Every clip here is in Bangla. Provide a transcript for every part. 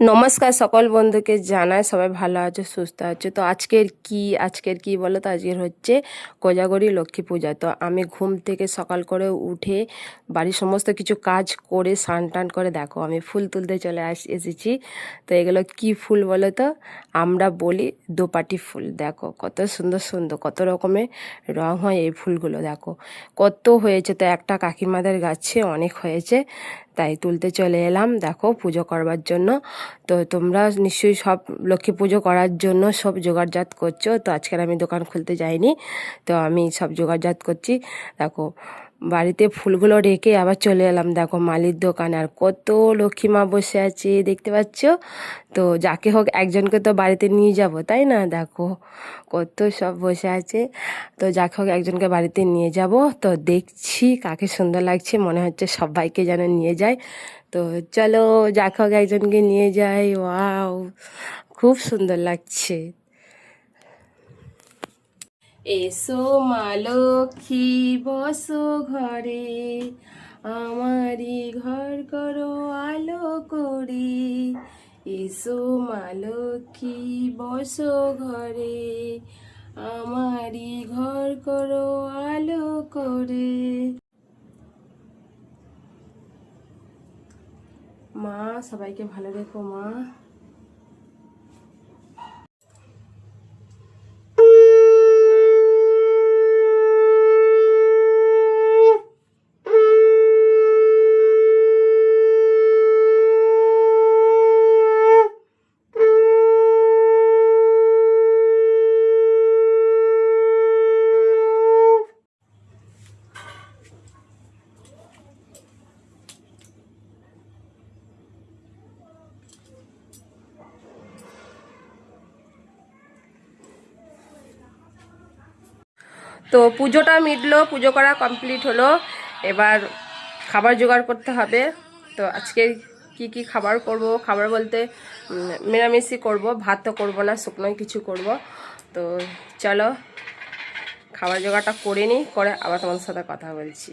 নমস্কার সকল বন্ধুকে জানায় সবাই ভালো আছে, সুস্থ আছে। তো আজকের কি আজকের কি বলো তো? আজকের হচ্ছে কোজাগরি লক্ষ্মী পূজা। তো আমি ঘুম থেকে সকাল করে উঠে বাড়ির সমস্ত কিছু কাজ করে, স্নান টান করে, দেখো আমি ফুল তুলতে চলে আস, এসেছি। তো এগুলো কি ফুল বলো তো? আমরা বলি দোপাটি ফুল। দেখো কত সুন্দর সুন্দর, কত রকমের রং হয় এই ফুলগুলো, দেখো। কত হয়েছে তো, একটা কাকিমাদের গাছে অনেক হয়েছে। তাই তুলতে চলে এলাম। দেখো পুজো করবার জন্য। তো তোমরা নিশ্চয়ই সব লক্ষ্মী পুজো করার জন্য সব জোগাড়জাত করছ। তো আজকের আমি দোকান খুলতে যাইনি। তো আমি সব জোগাড়জাত করছি। দেখো বাড়িতে ফুলগুলো রেখে আবার চলে এলাম। দেখো মালির দোকানে, আর কত লক্ষ্মীমা বসে আছে, দেখতে পাচ্ছ? তো যাকে হোক একজনকে তো বাড়িতে নিয়ে যাব, তাই না? দেখো কত সব বসে আছে। তো যাকে হোক একজনকে বাড়িতে নিয়ে যাব। তো দেখছি কাকে সুন্দর লাগছে, মনে হচ্ছে সবাইকে যেন নিয়ে যায়। তো চলো যাকে হোক একজনকে নিয়ে যাই। ওয়াও, খুব সুন্দর লাগছে। এসো মা লক্ষ্মী, বসো ঘরে। আমারই ঘর করো, আলো করে। এসো মা লক্ষ্মী, বসো ঘরে। আমারই ঘর করো, আলো করে। মা, সবাইকে ভালো রেখো মা। তো পুজোটা মিটলো, পুজো করা কমপ্লিট হলো। এবার খাবার জোগাড় করতে হবে। তো আজকে কি কি খাবার করব? খাবার বলতে নিরামিষই করব ভাত তো করব না, শুকনোই কিছু করব। তো চলো, খাবার জোগাড়টা করে নিই, করে আবার তোমাদের সাথে কথা বলছি।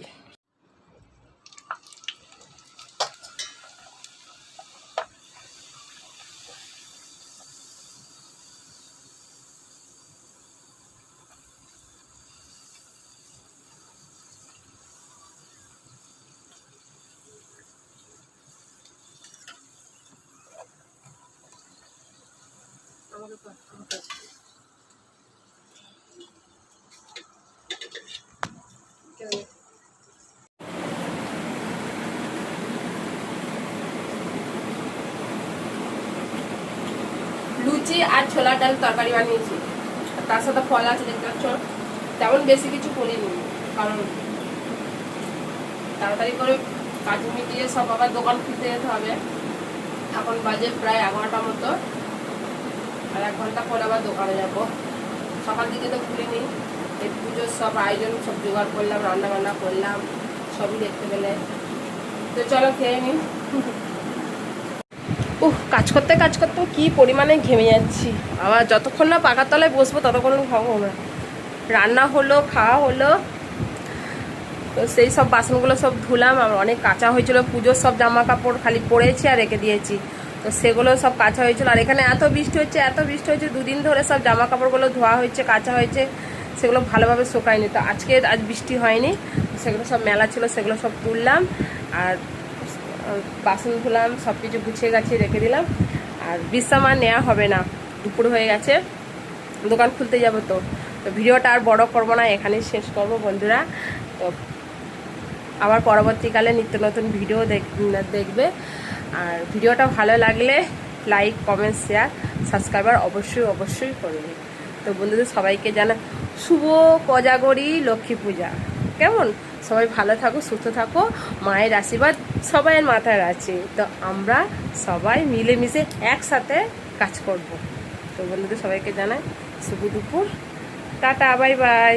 লুচি আর ছোলার ডাল তরকারি বানিয়েছি। তার সাথে ফল আছে, দেখতে পাচ্ছ? তেমন বেশি কিছু করিনি, কারণ তাড়াতাড়ি করে কাজ মিটিয়ে সব আবার দোকান খুলতে যেতে হবে। এখন বাজে প্রায় এগারোটা মতো। আর এক ঘণ্টা পরে আবার দোকানে যাব। সকাল দিকে তো খুলিনি। এই পুজোর সব আয়োজন, সব জোগাড় করলাম রান্না বান্না করলাম, সবই দেখতে পেলে। তো চলো খেয়ে নিই উহ কাজ করতে কাজ করতে কি পরিমাণে ঘেমে যাচ্ছি। আবার যতক্ষণ না পাকার তলায় বসবো, ততক্ষণ খাব না। রান্না হলো, খাওয়া হলো। তো সেই সব বাসনগুলো সব ধুলাম আর অনেক কাঁচা হয়েছিল পুজোর সব জামা কাপড় খালি পরেছি আর রেখে দিয়েছি। তো সেগুলো সব কাঁচা হয়েছিল। আর এখানে এত বৃষ্টি হচ্ছে, এত বৃষ্টি হচ্ছে দুদিন ধরে সব জামা কাপড়গুলো ধোয়া হয়েছে, কাঁচা হয়েছে, সেগুলো ভালোভাবে শুকায়নি। তো আজকে আজ বৃষ্টি হয়নি, সেগুলো সব মেলা ছিল, সেগুলো সব তুললাম, আর বাসন ধুলাম, সব কিছু গুছিয়ে গাছিয়ে রেখে দিলাম। আর বিশ্রাম আর নেওয়া হবে না, দুপুর হয়ে গেছে, দোকান খুলতে যাব তো। তো ভিডিওটা আর বড় করব না, এখানেই শেষ করব বন্ধুরা। তো আবার পরবর্তীকালে নিত্য নতুন ভিডিও দেখবে। আর ভিডিওটা ভালো লাগলে লাইক কমেন্ট শেয়ার সাবস্ক্রাইবার অবশ্যই অবশ্যই করবে তো বন্ধুদের সবাইকে জানা, শুভ কোজাগরি লক্ষ্মী পূজা। কেমন? সবাই ভালো থাকো, সুস্থ থাকো, মায়ের আশীর্বাদ সবাইয়ের মাথায় আছে। তো আমরা সবাই মিলেমিশে একসাথে কাজ করব। তো বন্ধুদের সবাইকে জানাই শুভ দুপুর। Tata bye bye